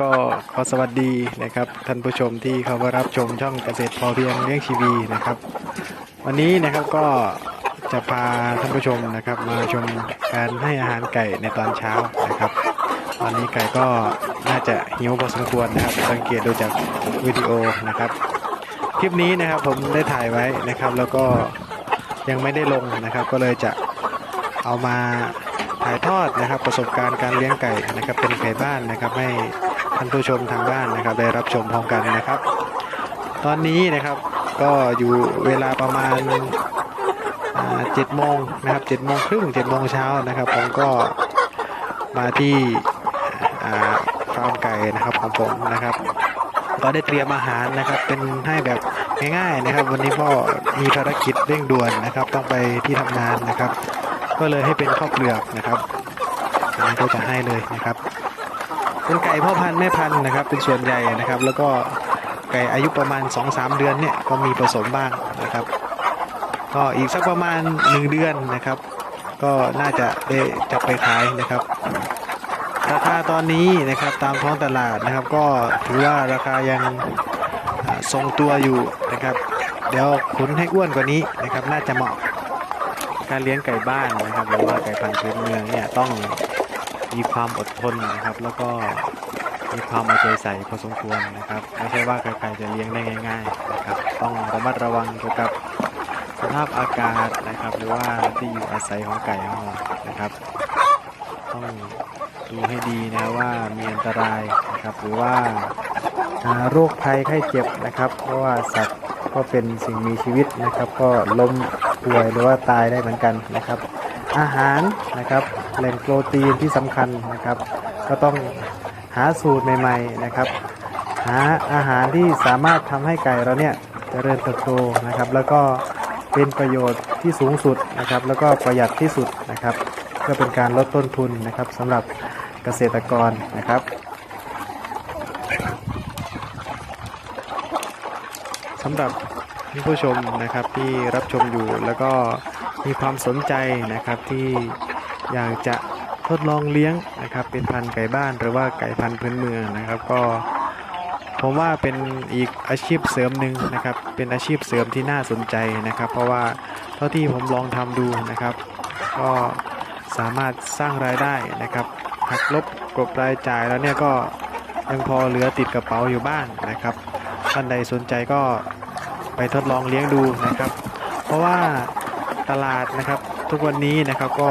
ก็ขอสวัสดีนะครับ ท่านผู้ชมที่เข้ามารับชมช่องเกษตรพอเพียงเลี้ยงชีวีนะครับ วันนี้นะครับก็จะพาท่านผู้ชมนะครับ มาชมการให้อาหารไก่ในตอนเช้านะครับ ตอนนี้ไก่ก็น่าจะหิวพอสมควรนะครับ สังเกตดูจากวิดีโอนะครับ คลิปนี้นะครับผมได้ถ่ายไว้นะครับ แล้วก็ยังไม่ได้ลงนะครับ ก็เลยจะเอามาถ่ายทอดนะครับประสบการณ์การเลี้ยงไก่นะครับเป็นไก่บ้านนะครับให้ ท่านผู้ชมทางบ้านนะครับ ได้รับชมพร้อมกันนะครับ ตอนนี้นะครับก็อยู่เวลาประมาณเจ็ดโมงนะครับเจ็ดโมงครึ่งเจ็ดโมงเช้านะครับ ผมก็มาที่ฟาร์มไก่นะครับของผมนะครับ ก็ได้เตรียมอาหารนะครับ เป็นให้แบบง่ายๆนะครับ วันนี้ก็มีภารกิจเร่งด่วนนะครับ ต้องไปที่ทำงานนะครับ ก็เลยให้เป็นข้าวเปลือกนะครับอันนี้ก็จะให้เลยนะครับ เป็นไก่พ่อพันธุ์แม่พันธุ์นะครับ เป็นส่วนใหญ่นะครับ แล้วก็ไก่อายุประมาณ 2-3 เดือนเนี่ยก็มีผสมบ้างนะครับ ก็อีกสักประมาณ 1 เดือนนะครับ ก็น่าจะได้จับไปขายนะครับราคาตอนนี้นะครับตามท้องตลาดนะครับ ก็ถือว่าราคายังทรงตัวอยู่นะครับ เดี๋ยวขุนให้อ้วนกว่านี้นะครับ น่าจะเหมาะการเลี้ยงไก่บ้านนะครับหรือว่าไก่พันธุ์พื้นเมืองเนี่ยต้อง มีความอดทนนะครับ แล้วก็มีความเอาใจใส่พอสมควรนะครับไม่ใช่ว่าใครๆจะเลี้ยงได้ง่าย ๆนะครับ ต้องระมัดระวังเกี่ยวกับสภาพอากาศนะครับ หรือว่าที่อยู่อาศัยของไก่ของเรานะครับ ต้องดูให้ดีนะว่ามีอันตรายนะครับ หรือว่าอ่าโรคภัยไข้เจ็บนะครับ เพราะว่าสัตว์ก็เป็นสิ่งมีชีวิตนะครับ ก็ล้มป่วยหรือว่าตายได้เหมือนกันนะครับ อาหารนะครับแหล่งโปรตีนที่สำคัญนะครับ ก็ต้องหาสูตรใหม่ ๆนะครับ หาอาหารที่สามารถทำให้ไก่เราเนี่ยเจริญเติบโตนะครับ แล้วก็เป็นประโยชน์ที่สูงสุดนะครับ แล้วก็ประหยัดที่สุดนะครับเพื่อเป็นการลดต้นทุนนะครับสำหรับเกษตรกรนะครับสำหรับท่านผู้ชมนะครับที่รับชมอยู่แล้วก็ มีความสนใจนะครับที่อยากจะทดลองเลี้ยงนะครับ เป็นพันธุ์ไก่บ้านหรือว่าไก่พันธุ์พื้นเมืองนะครับ ก็ผมว่าเป็นอีกอาชีพเสริมหนึ่งนะครับ เป็นอาชีพเสริมที่น่าสนใจนะครับ เพราะว่าเท่าที่ผมลองทำดูนะครับ ก็สามารถสร้างรายได้นะครับหักลบกลบรายจ่ายแล้วเนี่ยก็ยังพอเหลือติดกระเป๋าอยู่บ้างนะครับท่านใดสนใจก็ไปทดลองเลี้ยงดูนะครับ เพราะว่า ตลาดนะครับ ทุกวันนี้นะครับก็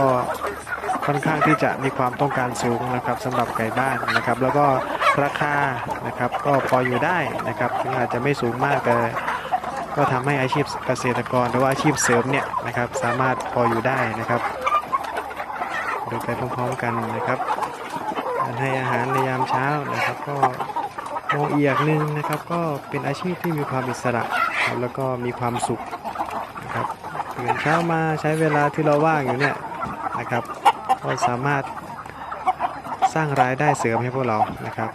ค่อนข้างที่จะมีความต้องการสูงนะครับสำหรับไก่บ้านนะครับ แล้วก็ราคานะครับก็พออยู่ได้นะครับถึงอาจจะไม่สูงมากแต่ก็ทำให้อาชีพเกษตรกรหรือว่าอาชีพเสริมเนี่ยนะครับสามารถพออยู่ได้นะครับดูไปพร้อมๆกันนะครับการให้อาหารในยามเช้านะครับ ก็มองอีกอย่างหนึ่งนะครับ ก็เป็นอาชีพที่มีความอิสระครับแล้วก็มีความสุข ตื่นเช้ามาใช้เวลาที่เราว่างอยู่เนี่ยนะครับก็สามารถสร้างรายได้เสริมให้พวกเรานะครับ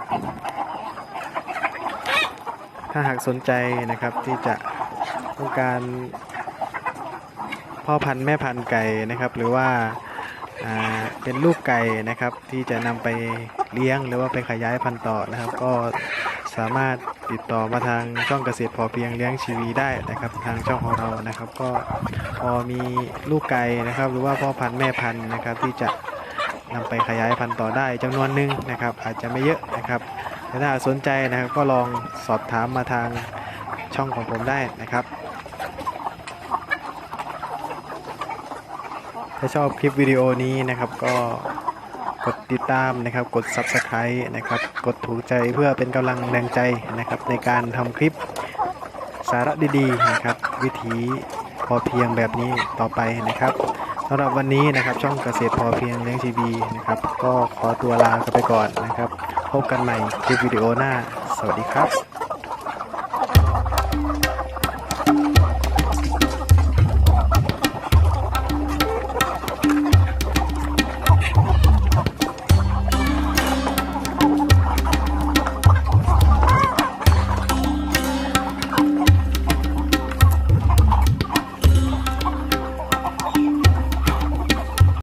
ถ้าหากสนใจนะครับที่จะต้องการพ่อพันธุ์แม่พันธุ์ไก่นะครับ หรือว่าอ่าเป็นลูกไก่นะครับที่จะนำไปเลี้ยงหรือว่าไปขยายพันธุ์ต่อนะครับ ก็ สามารถติดต่อมาทางช่องเกษตรพอเพียงเลี้ยงชีวีได้นะครับ ทางช่องของเรานะครับ ก็พอมีลูกไก่นะครับ หรือว่าพ่อพันธุ์แม่พันธุ์นะครับ ที่จะนำไปขยายพันธุ์ต่อได้จำนวนหนึ่งนะครับ อาจจะไม่เยอะนะครับแต่ถ้าสนใจนะครับก็ลองสอบถามมาทางช่องของผมได้นะครับถ้าชอบคลิปวิดีโอนี้นะครับก็ กดติดตามนะครับ กด Subscribe นะครับ กดถูกใจเพื่อเป็นกำลังแรงใจนะครับ ในการทำคลิปสาระดีๆนะครับ วิถีพอเพียงแบบนี้ต่อไปนะครับสำหรับวันนี้นะครับช่องเกษตรพอเพียงเลี้ยงชีวีนะครับ ก็ขอตัวลาไปก่อนนะครับ พบกันใหม่คลิปวิดีโอหน้า สวัสดีครับ